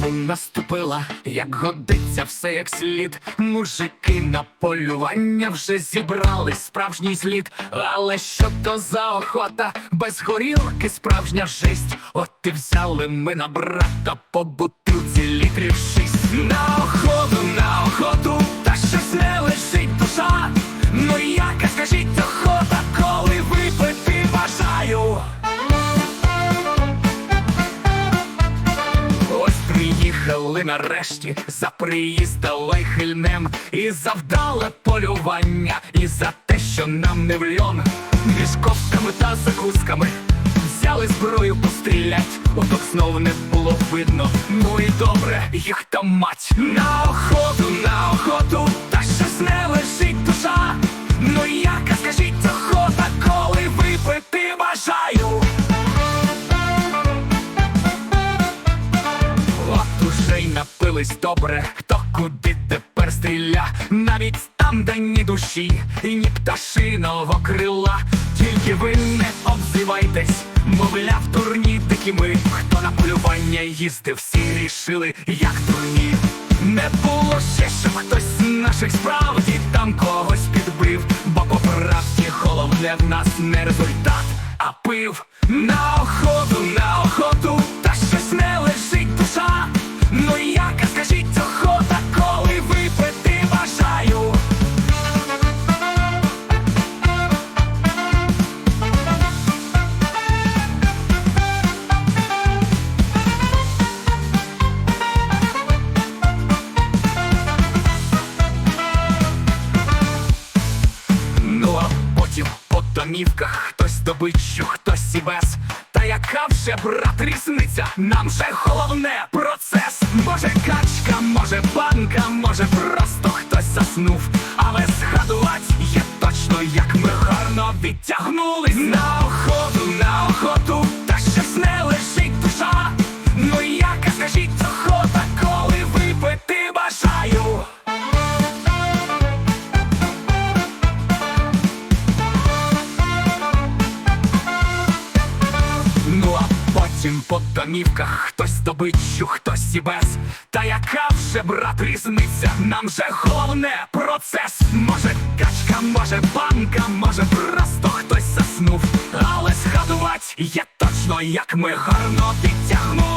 знову наступила, як годиться все як слід. Мужики на полювання вже зібрали справжній слід. Але що то за охота? Без горілки справжня жесть. От і взяли ми на брата по бутилці літрів шість. На охоту, нарешті за приїзд лайхильнем І за вдале полювання, і за те, що нам не вльон Між ковками та закусками взяли зброю пострілять, оток знов не було видно. Ну і добре, їх там мать. На охоту, на охоту, напились добре, хто куди тепер стріля, навіть там, де ні душі, і ні пташиного крила. Тільки ви не обзивайтесь, мовляв, турні дикі ми. Хто на полювання їздив, всі рішили, як турні. Не було ще, щоб хтось з наших справді там когось підбив, бо по правді головне в нас не результат, а пив на охоту, на домівках хтось добичу, хтось і без. Та яка вже брат різниця? Нам же головне процес. Може качка, може банка, може просто хтось заснув. Але згадувати є точно, як ми гарно відтягнулись на охоту, по домівках хтось добичу, хтось і без. Та яка вже брат різниця? Нам же головне процес. Може качка, може банка, може просто хтось заснув. Але згадувати я точно, як ми гарно підтягнулись.